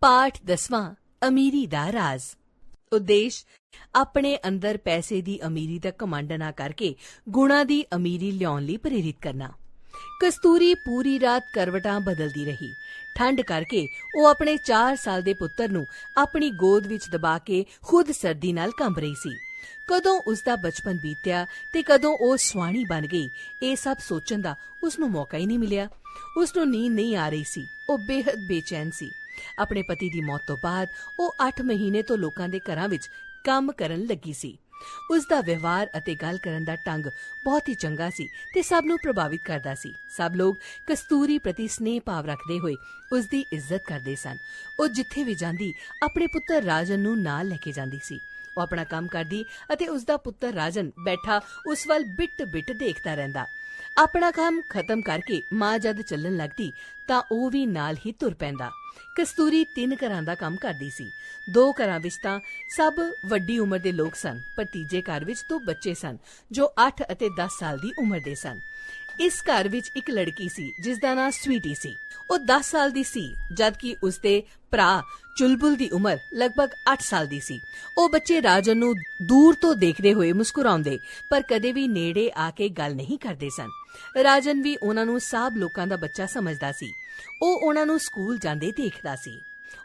ਪਾਠ ਦਸਵਾਂ, ਅਮੀਰੀ ਦਾ ਰਾਜ਼। ਉਦੇਸ਼, ਆਪਣੇ ਅੰਦਰ ਪੈਸੇ ਦੀ ਅਮੀਰੀ ਦਾ ਕਮਾਂਡ ਨਾ ਕਰਕੇ ਗੁਣਾ ਦੀ ਅਮੀਰੀ ਲਿਆਉਣ ਲਈ ਪ੍ਰੇਰਿਤ ਕਰਨਾ। ਕਸਤੂਰੀ ਪੂਰੀ ਰਾਤ ਕਰਵਟਾਂ ਬਦਲਦੀ ਰਹੀ। ਠੰਡ ਕਰਕੇ ਉਹ ਆਪਣੇ 4 ਸਾਲ ਦੇ ਪੁੱਤਰ ਨੂੰ ਆਪਣੀ ਗੋਦ ਵਿੱਚ ਦਬਾ ਕੇ ਖੁਦ ਸਰਦੀ ਨਾਲ ਕੰਬ ਰਹੀ ਸੀ। ਕਦੋਂ ਉਸ ਦਾ ਬਚਪਨ ਬੀਤਿਆ ਤੇ ਕਦੋਂ ਉਹ ਸੁਆਣੀ ਬਣ ਗਈ, ਇਹ ਸਭ ਸੋਚਣ ਦਾ ਉਸ ਨੂੰ ਮੌਕਾ ਹੀ ਨਹੀਂ ਮਿਲਿਆ। ਉਸ ਨੂੰ ਨੀਂਦ ਨਹੀਂ ਆ ਰਹੀ ਸੀ। ਉਹ ਬੇहद ਬੇਚੈਨ ਸੀ। ਆਪਣੇ ਪਤੀ ਦੀ ਮੌਤ ਤੋਂ ਬਾਅਦ ਉਹ 8 ਮਹੀਨੇ ਤੋਂ ਲੋਕਾਂ ਦੇ ਘਰਾਂ ਵਿੱਚ ਕੰਮ ਕਰਨ ਲੱਗੀ ਸੀ। ਉਸ ਦਾ ਵਿਵਹਾਰ ਅਤੇ ਗੱਲ ਕਰਨ ਦਾ ਢੰਗ ਬਹੁਤ ਹੀ ਚੰਗਾ ਸੀ ਤੇ ਸਭ ਨੂੰ ਪ੍ਰਭਾਵਿਤ ਕਰਦਾ ਸੀ। ਸਭ ਲੋਕ ਕਸਤੂਰੀ ਪ੍ਰਤੀ ਸਨੇਹ ਭਾਵ ਰੱਖਦੇ ਹੋਏ ਉਸ ਦੀ ਇੱਜ਼ਤ ਕਰਦੇ ਸਨ। ਉਹ ਜਿੱਥੇ ਵੀ ਜਾਂਦੀ, ਆਪਣੇ ਪੁੱਤਰ ਰਾਜਨ ਨੂੰ ਨਾਲ ਲੈ ਕੇ ਜਾਂਦੀ ਸੀ। ਉਹ ਆਪਣਾ ਕੰਮ ਕਰਦੀ ਅਤੇ ਉਸ ਦਾ ਪੁੱਤਰ ਰਾਜਨ ਬੈਠਾ ਉਸ ਵੱਲ ਬਿੱਟ-ਬਿੱਟ ਦੇਖਦਾ ਰਹਿੰਦਾ। ਆਪਣਾ ਕੰਮ ਖਤਮ ਕਰਕੇ ਮਾਂ ਜਦ ਚੱਲਣ ਲੱਗਦੀ ਤਾਂ ਉਹ ਵੀ ਨਾਲ ਹੀ ਤੁਰ ਪੈਂਦਾ। ਕਸਤੂਰੀ ਤਿੰਨ ਘਰਾਂ ਦਾ ਕੰਮ ਕਰਦੀ ਸੀ। ਦੋ ਘਰਾਂ ਵਿੱਚ ਤਾਂ ਸਭ ਵੱਡੀ ਉਮਰ ਦੇ ਲੋਕ ਸਨ, ਪਰ ਤੀਜੇ ਘਰ ਵਿੱਚ ਦੋ ਬੱਚੇ ਸਨ, ਜੋ 8 ਅਤੇ 10 ਸਾਲ ਦੀ ਉਮਰ ਦੇ ਸਨ। ਇਸ ਘਰ ਵਿੱਚ ਇੱਕ ਲੜਕੀ ਸੀ ਜਿਸ ਦਾ ਨਾਂ ਸਵੀਟੀ ਸੀ। ਉਹ 10 ਸਾਲ ਦੀ ਸੀ, ਜਦਕਿ ਉਸ ਦੇ ਭਰਾ ਚੁਲਬੁਲ ਦੀ ਉਮਰ ਲਗਭਗ 8 ਸਾਲ ਦੀ ਸੀ। ਉਹ ਬੱਚੇ ਰਾਜਨ ਨੂੰ ਦੂਰ ਤੋਂ ਦੇਖਦੇ ਹੋਏ ਮੁਸਕਰਾਉਂਦੇ, ਪਰ ਕਦੇ ਵੀ ਨੇੜੇ ਆ ਕੇ ਗੱਲ ਨਹੀਂ ਕਰਦੇ ਸਨ। ਰਾਜਨ ਵੀ ਉਹਨਾਂ ਨੂੰ ਸਭ ਲੋਕਾਂ ਦਾ ਬੱਚਾ ਸਮਝਦਾ ਸੀ। ਉਹ ਉਹਨਾਂ ਨੂੰ ਸਕੂਲ ਜਾਂਦੇ ਦੇਖਦਾ ਸੀ।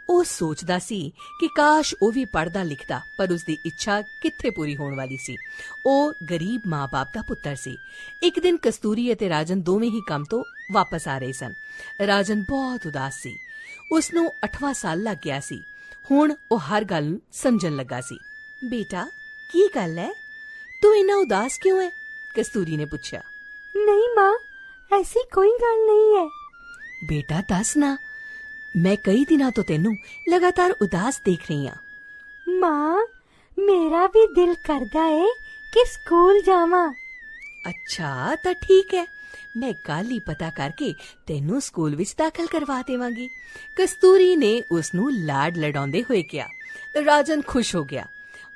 ਉਹ ਸੋਚਦਾ ਸੀ ਕਿ ਕਾਸ਼ ਉਹ ਵੀ ਪੜਦਾ ਲਿਖਦਾ, ਪਰ ਉਸ ਦੀ ਇੱਛਾ ਕਿੱਥੇ ਪੂਰੀ ਹੋਣ ਵਾਲੀ ਸੀ। ਉਹ ਗਰੀਬ ਮਾਪੇ ਦਾ ਪੁੱਤਰ ਸੀ। ਇੱਕ ਦਿਨ ਕਸਤੂਰੀ ਅਤੇ ਰਾਜਨ ਦੋਵੇਂ ਹੀ ਕੰਮ ਤੋਂ ਵਾਪਸ ਆ ਰਹੇ ਸਨ। ਰਾਜਨ ਬਹੁਤ ਉਦਾਸ ਸੀ। ਉਸ ਨੂੰ 8ਵਾਂ ਸਾਲ ਲੱਗ ਗਿਆ ਸੀ। ਹੁਣ ਉਹ ਹਰ ਗੱਲ ਸਮਝਣ ਲੱਗਾ ਸੀ। ਬੇਟਾ ਕੀ ਗੱਲ ਹੈ? ਤੂੰ ਇੰਨਾ ਉਦਾਸ ਕਿਉਂ ਹੈ? ਕਸਤੂਰੀ ਨੇ ਪੁੱਛਿਆ। ਨਹੀਂ ਮਾਂ ਐਸੀ ਕੋਈ ਗੱਲ ਨਹੀਂ ਹੈ। ਬੇਟਾ ਦੱਸ ਨਾ। ਮੈਂ ਕਈ ਦਿਨਾਂ ਤੋਂ ਤੈਨੂੰ ਲਗਾਤਾਰ ਉਦਾਸ ਦੇਖ ਰਹੀ ਹਾਂ। ਮਾਂ ਮੇਰਾ ਵੀ ਦਿਲ ਕਰਦਾ ਹੈ ਕਿ ਸਕੂਲ ਜਾਵਾਂ। ਅੱਛਾ ਤਾਂ ਠੀਕ ਹੈ। ਮੈਂ ਕੱਲ ਹੀ ਪਤਾ ਕਰਕੇ ਤੈਨੂੰ ਸਕੂਲ ਵਿੱਚ ਦਾਖਲ ਕਰਵਾ ਦੇਵਾਂਗੀ। ਕਸਤੂਰੀ ਨੇ ਉਸ ਨੂੰ ਲਾਡ ਲੜਾਉਂਦੇ ਹੋਏ ਕਿਹਾ। ਰਾਜਨ ਖੁਸ਼ ਹੋ ਗਿਆ।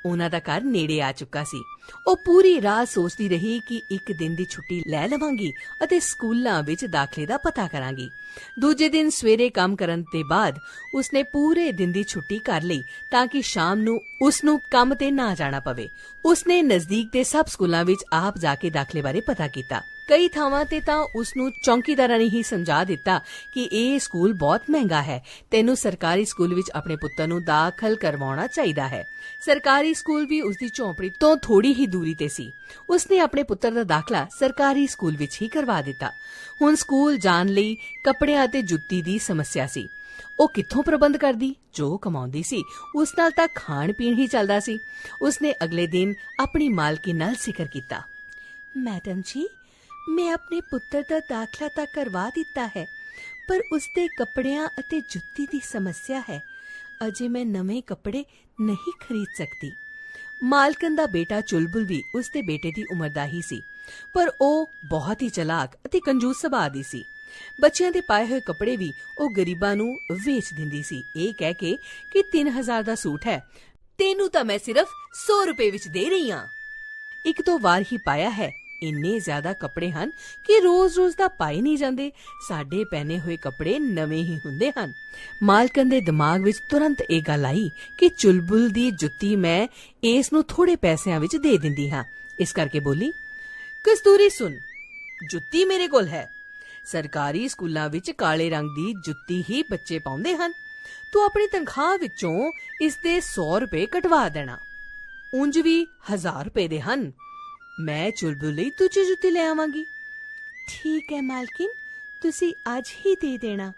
ਉਹਨਾਂ ਦਾ ਘਰ ਨੇੜੇ ਆ ਚੁੱਕਾ ਸੀ। ਉਹ ਪੂਰੀ ਰਾਤ ਸੋਚਦੀ ਰਹੀ ਕਿ ਇੱਕ ਦਿਨ ਦੀ ਛੁੱਟੀ ਲੈ ਲਵਾਂਗੀ ਅਤੇ ਸਕੂਲਾਂ ਵਿੱਚ ਦਾਖਲੇ ਦਾ ਪਤਾ ਕਰਾਂਗੀ। ਦੂਜੇ ਦਿਨ ਸਵੇਰੇ ਕੰਮ ਕਰਨ ਦੇ ਬਾਅਦ ਉਸਨੇ ਪੂਰੇ ਦਿਨ ਦੀ ਛੁੱਟੀ ਕਰ ਲਈ ਤਾਂ ਕਿ ਸ਼ਾਮ ਨੂੰ ਉਸ ਨੂੰ ਕੰਮ ਤੇ ਨਾ ਜਾਣਾ ਪਵੇ। ਉਸਨੇ ਨਜ਼ਦੀਕ ਦੇ ਸਭ ਸਕੂਲਾਂ ਵਿੱਚ ਆਪ ਜਾ ਕੇ ਦਾਖਲੇ ਬਾਰੇ ਪਤਾ ਕੀਤਾ। ਕਈ ਥਾਵਾਂ ਤੇ ਤਾਂ ਉਸ ਨੂੰ ਚੌਂਕੀਦਾਰਾਂ ਨੇ ਹੀ ਸਮਝਾ ਦਿੱਤਾ ਕਿ ਇਹ ਸਕੂਲ ਬਹੁਤ ਮਹਿੰਗਾ ਹੈ। ਤੈਨੂੰ ਸਰਕਾਰੀ ਸਕੂਲ ਵਿੱਚ ਆਪਣੇ ਪੁੱਤਰ ਨੂੰ ਦਾਖਲ ਕਰਵਾਉਣਾ ਚਾਹੀਦਾ ਹੈ। ਸਰਕਾਰੀ ਸਕੂਲ ਵੀ ਉਸ ਦੀ ਝੌਂਪੜੀ ਤੋਂ ਥੋੜੀ ਹੀ ਦੂਰੀ ਤੇ ਸੀ। ਉਸਨੇ ਆਪਣੇ ਪੁੱਤਰ ਦਾ ਦਾਖਲਾ ਸਰਕਾਰੀ ਸਕੂਲ ਵਿੱਚ ਹੀ ਕਰਵਾ ਦਿੱਤਾ। ਹੁਣ ਸਕੂਲ ਜਾਣ ਲਈ ਕੱਪੜਿਆਂ ਅਤੇ ਜੁੱਤੀ ਦੀ ਸਮੱਸਿਆ ਸੀ। ਉਹ ਕਿੱਥੋਂ ਪ੍ਰਬੰਧ ਕਰਦੀ? ਜੋ ਕਮਾਉਂਦੀ ਸੀ। ਉਸ ਨਾਲ ਤਾਂ ਖਾਣ ਪੀਣ ਹੀ ਚੱਲਦਾ ਸੀ। ਉਸਨੇ ਅਗਲੇ ਦਿਨ ਆਪਣੀ ਮਾਲਕੀ ਨਾਲ ਜ਼ਿਕਰ ਕੀਤਾ। ਮੈਡਮ ਜੀ, ਮੈਂ ਆਪਣੇ ਪੁੱਤਰ ਦਾ ਦਾਖਲਾ ਤਾਂ ਕਰਵਾ ਦਿੱਤਾ ਹੈ, ਪਰ ਉਸ ਦੇ ਕੱਪੜਿਆਂ ਅਤੇ ਜੁੱਤੀ ਦੀ ਸਮੱਸਿਆ ਹੈ। ਅਜੇ ਮੈਂ ਨਵੇਂ ਕੱਪੜੇ ਨਹੀਂ ਖਰੀਦ ਸਕਦੀ। ਮਾਲਕਨ ਦਾ ਬੇਟਾ ਚੁਲਬੁਲ ਵੀ ਉਸ ਦੇ ਬੇਟੇ ਦੀ ਉਮਰ ਦਾ ਹੀ ਸੀ। ਪਰ ਉਹ ਬਹੁਤ ਹੀ ਚਲਾਕ ਅਤੇ ਕੰਜੂਸ ਸੁਭਾਅ ਦੀ ਸੀ। ਬੱਚਿਆਂ ਦੇ ਪਾਏ ਹੋਏ ਕੱਪੜੇ ਵੀ ਉਹ ਗਰੀਬਾਂ ਨੂੰ ਵੇਚ ਦਿੰਦੀ ਸੀ। ਇਹ ਕਹਿ ਕੇ ਕਿ 3000 ਦਾ ਸੂਟ ਹੈ। ਤੈਨੂੰ ਤਾਂ ਮੈਂ ਸਿਰਫ 100 ਰੁਪਏ ਵਿੱਚ ਦੇ ਰਹੀ ਹਾਂ। ਇੱਕ ਦੋ ਵਾਰ ਹੀ ਪਾਇਆ ਹੈ। ਇੰਨੇ ਜ਼ਿਆਦਾ ਕੱਪੜੇ ਹਨ ਕਿ ਰੋਜ਼-ਰੋਜ਼ ਦਾ ਪਾਏ ਨਹੀਂ ਜਾਂਦੇ। ਸਾਡੇ ਪਹਿਨੇ ਹੋਏ ਕੱਪੜੇ ਨਵੇਂ ਹੀ ਹੁੰਦੇ ਹਨ। ਮਾਲਕਨ ਦੇ ਦਿਮਾਗ ਵਿੱਚ ਤੁਰੰਤ ਇਹ ਗੱਲ ਆਈ ਕਿ ਚੁਲਬੁਲ ਦੀ ਜੁੱਤੀ ਮੈਂ ਇਸ ਨੂੰ ਥੋੜੇ ਪੈਸਿਆਂ ਵਿੱਚ ਦੇ ਦਿੰਦੀ ਹਾਂ। ਇਸ ਕਰਕੇ ਬੋਲੀ, ਕਸਤੂਰੀ ਸੁਣ ਜੁੱਤੀ ਮੇਰੇ ਕੋਲ ਹੈ। ਸਰਕਾਰੀ ਸਕੂਲਾਂ ਵਿੱਚ ਕਾਲੇ ਰੰਗ ਦੀ ਜੁੱਤੀ ਹੀ ਬੱਚੇ ਪਾਉਂਦੇ ਹਨ। ਤੂੰ ਆਪਣੀ ਤਨਖਾਹ ਵਿੱਚੋਂ ਇਸ ਦੇ 100 ਰੁਪਏ ਕਟਵਾ ਦੇਣਾ। ਉਂਝ ਵੀ 1000 ਰੁਪਏ ਦੇ ਹਨ। ਮੈਂ ਚੁਲਬੁਲ ਲਈ ਦੂਜੀ ਜੁੱਤੀ ਲੈ ਆਵਾਂਗੀ। ਠੀਕ ਹੈ ਮਾਲਕਿਨ, ਤੁਸੀਂ ਅੱਜ ਹੀ ਦੇ ਦੇਣਾ।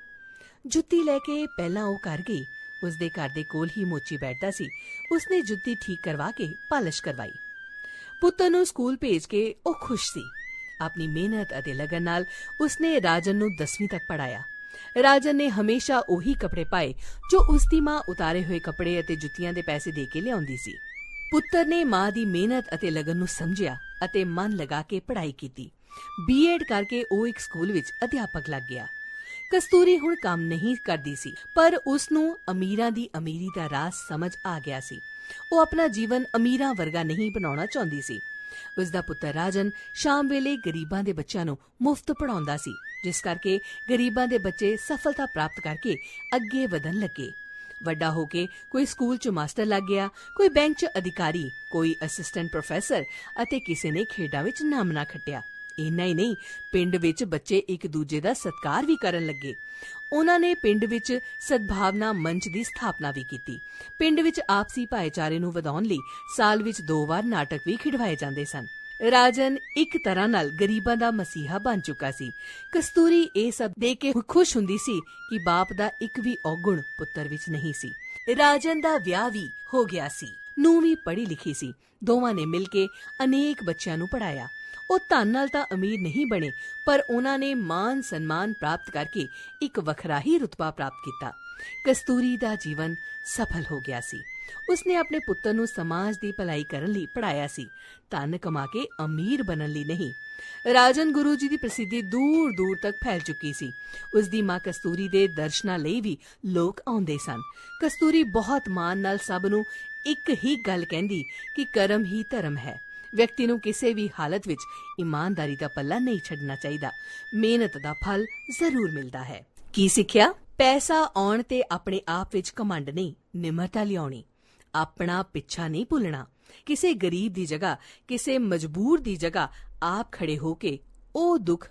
ਜੁੱਤੀ ਲੈ ਕੇ ਪਹਿਲਾਂ ਉਹ ਕਰ ਗਈ। ਉਸ ਦੇ ਘਰ ਦੇ ਕੋਲ ਹੀ ਮੋਚੀ ਬੈਠਦਾ ਸੀ। ਉਸਨੇ ਜੁੱਤੀ ਠੀਕ ਕਰਵਾ ਕੇ ਪਾਲਿਸ਼ ਕਰਵਾਈ। ਪੁੱਤਰ ਨੂੰ ਸਕੂਲ ਭੇਜ ਕੇ ਉਹ ਖੁਸ਼ ਸੀ। ਆਪਣੀ ਮਿਹਨਤ ਅਤੇ ਲਗਨ ਨਾਲ ਉਸਨੇ ਰਾਜਨ ਨੂੰ 10ਵੀਂ ਤੱਕ ਪੜਾਇਆ ਰਾਜਨ ਨੇ ਹਮੇਸ਼ਾ ਉਹੀ ਕੱਪੜੇ ਪਾਏ, ਜੋ ਉਸ ਦੀ ਮਾਂ ਉਤਾਰੇ ਹੋਏ ਕੱਪੜੇ ਅਤੇ ਜੁੱਤੀਆਂ ਦੇ ਪੈਸੇ ਦੇ ਕੇ ਲਿਆਉਂਦੀ ਸੀ। ਪੁੱਤਰ ਨੇ ਮਾਂ ਦੀ ਮਿਹਨਤ ਅਤੇ ਲਗਨ ਨੂੰ ਸਮਝਿਆ। ਅਤੇ ਮਨ ਲਗਾ ਕੇ ਪੜ੍ਹਾਈ ਕੀਤੀ। ਬੀਐਡ ਕਰਕੇ ਉਹ ਇੱਕ ਸਕੂਲ ਵਿੱਚ ਅਧਿਆਪਕ ਲੱਗ ਗਿਆ। ਕਸਤੂਰੀ ਹੁਣ ਕੰਮ ਨਹੀਂ ਕਰਦੀ ਸੀ, ਪਰ ਉਸ ਨੂੰ ਅਮੀਰਾਂ ਦੀ ਅਮੀਰੀ ਦਾ ਰਾਜ਼ ਸਮਝ ਆ ਗਿਆ ਸੀ। ਉਹ ਆਪਣਾ ਜੀਵਨ ਅਮੀਰਾਂ ਵਰਗਾ ਨਹੀਂ ਬਣਾਉਣਾ ਚਾਹੁੰਦੀ ਸੀ। ਉਸ ਦਾ ਪੁੱਤਰ ਰਾਜਨ ਸ਼ਾਮ ਵੇਲੇ ਗਰੀਬਾਂ ਦੇ ਬੱਚਿਆਂ ਨੂੰ ਮੁਫਤ ਪੜਾਉਂਦਾ ਸੀ, ਜਿਸ ਕਰਕੇ ਗਰੀਬਾਂ ਦੇ ਬੱਚੇ ਸਫਲਤਾ ਪ੍ਰਾਪਤ ਕਰਕੇ ਅੱਗੇ ਵਧਣ ਲੱਗੇ। ਵੱਡਾ ਹੋ ਕੇ ਕੋਈ ਸਕੂਲ 'ਚ ਮਾਸਟਰ ਲੱਗ ਗਿਆ, ਕੋਈ ਬੈਂਕ 'ਚ ਅਧਿਕਾਰੀ, ਕੋਈ ਅਸਿਸਟੈਂਟ ਪ੍ਰੋਫੈਸਰ ਅਤੇ ਕਿਸੇ ਨੇ ਖੇਡਾਂ ਵਿੱਚ ਨਾਮ ਨਾ ਖੱਟਿਆ। ਇੰਨਾ ਹੀ ਨਹੀਂ, ਪਿੰਡ ਵਿੱਚ ਬੱਚੇ ਇੱਕ ਦੂਜੇ ਦਾ ਸਤਿਕਾਰ ਵੀ ਕਰਨ ਲੱਗੇ। ਉਹਨਾਂ ਨੇ ਪਿੰਡ ਵਿੱਚ ਸਦਭਾਵਨਾ ਮੰਚ ਦੀ ਸਥਾਪਨਾ ਵੀ ਕੀਤੀ। ਪਿੰਡ ਵਿੱਚ ਆਪਸੀ ਭਾਈਚਾਰੇ ਨੂੰ ਵਧਾਉਣ ਲਈ ਸਾਲ ਵਿੱਚ ਦੋ ਵਾਰ ਨਾਟਕ ਵੀ ਖਿਡਵਾਏ ਜਾਂਦੇ ਸਨ। ਰਾਜਨ ਇੱਕ ਤਰ੍ਹਾਂ ਨਾਲ ਗਰੀਬਾਂ ਦਾ ਮਸੀਹਾ ਬਣ ਚੁੱਕਾ ਸੀ। ਕਸਤੂਰੀ ਇਹ ਸਭ ਦੇਖ ਕੇ ਖੁਸ਼ ਹੁੰਦੀ ਸੀ ਕਿ ਬਾਪ ਦਾ ਇੱਕ ਵੀ ਔਗੁਣ ਪੁੱਤਰ ਵਿੱਚ ਨਹੀਂ ਸੀ। ਰਾਜਨ ਦਾ ਵਿਆਹ ਵੀ ਹੋ ਗਿਆ ਸੀ। ਨੂੰ ਵੀ ਪੜ੍ਹੀ ਲਿਖੀ ਸੀ। ਦੋਵਾਂ ਨੇ ਮਿਲ ਕੇ ਅਨੇਕ ਬੱਚਿਆਂ ਨੂੰ ਪੜਾਇਆ ਉਹ ਧਨ ਨਾਲ ਤਾਂ ਅਮੀਰ ਨਹੀਂ ਬਣੇ, ਪਰ ਉਹਨਾਂ ਨੇ ਮਾਨ ਸਨਮਾਨ ਪ੍ਰਾਪਤ ਕਰਕੇ ਇੱਕ ਵੱਖਰਾ ਹੀ ਰੁਤਬਾ ਪ੍ਰਾਪਤ ਕੀਤਾ। ਕਸਤੂਰੀ ਦਾ ਜੀਵਨ ਸਫਲ ਹੋ ਗਿਆ ਸੀ। ਉਸਨੇ ਆਪਣੇ ਪੁੱਤਰ ਨੂੰ ਸਮਾਜ ਦੀ ਭਲਾਈ ਕਰਨ ਲਈ ਪੜਾਇਆ ਸੀ। ਧਨ ਕਮਾ ਕੇ ਅਮੀਰ ਬਣਨ ਲਈ ਨਹੀਂ, ਰਾਜਨ ਗੁਰੂ ਜੀ ਦੀ ਪ੍ਰਸਿੱਧੀ ਦੂਰ ਦੂਰ ਤੱਕ ਫੈਲ ਚੁੱਕੀ ਸੀ। ਉਸ ਦੀ ਮਾਂ ਕਸਤੂਰੀ ਦੇ ਦਰਸ਼ਨਾਂ ਲਈ ਵੀ ਲੋਕ ਆਉਂਦੇ ਸਨ। ਕਸਤੂਰੀ ਬਹੁਤ ਮਾਣ ਨਾਲ ਸਭ ਨੂੰ ਇੱਕ ਹੀ ਗੱਲ ਕਹਿੰਦੀ ਕਿ ਕਰਮ ਹੀ ਧਰਮ ਹੈ। ਵਿਅਕਤੀ ਨੂੰ ਕਿਸੇ ਵੀ ਹਾਲਤ ਵਿੱਚ ਇਮਾਨਦਾਰੀ ਦਾ ਪੱਲਾ ਨਹੀਂ ਛੱਡਣਾ ਚਾਹੀਦਾ। ਮਿਹਨਤ ਦਾ ਫਲ ਜ਼ਰੂਰ ਮਿਲਦਾ ਹੈ। ਕੀ ਸਿੱਖਿਆ? ਪੈਸਾ ਆਉਣ ਤੇ ਆਪਣੇ ਆਪ ਵਿੱਚ ਕਮੰਡ ਨਹੀਂ, ਨਿਮਰਤਾ ਲਿਆਉਣੀ। ਆਪਣਾ ਪਿੱਛਾ ਨਹੀਂ ਭੁੱਲਣਾ। ਕਿਸੇ ਗਰੀਬ ਦੀ ਜਗ੍ਹਾ, ਕਿਸੇ ਮਜਬੂਰ ਦੀ ਜਗ੍ਹਾ ਆਪ ਖੜੇ ਹੋ ਕੇ ਉਹ ਦੁੱਖ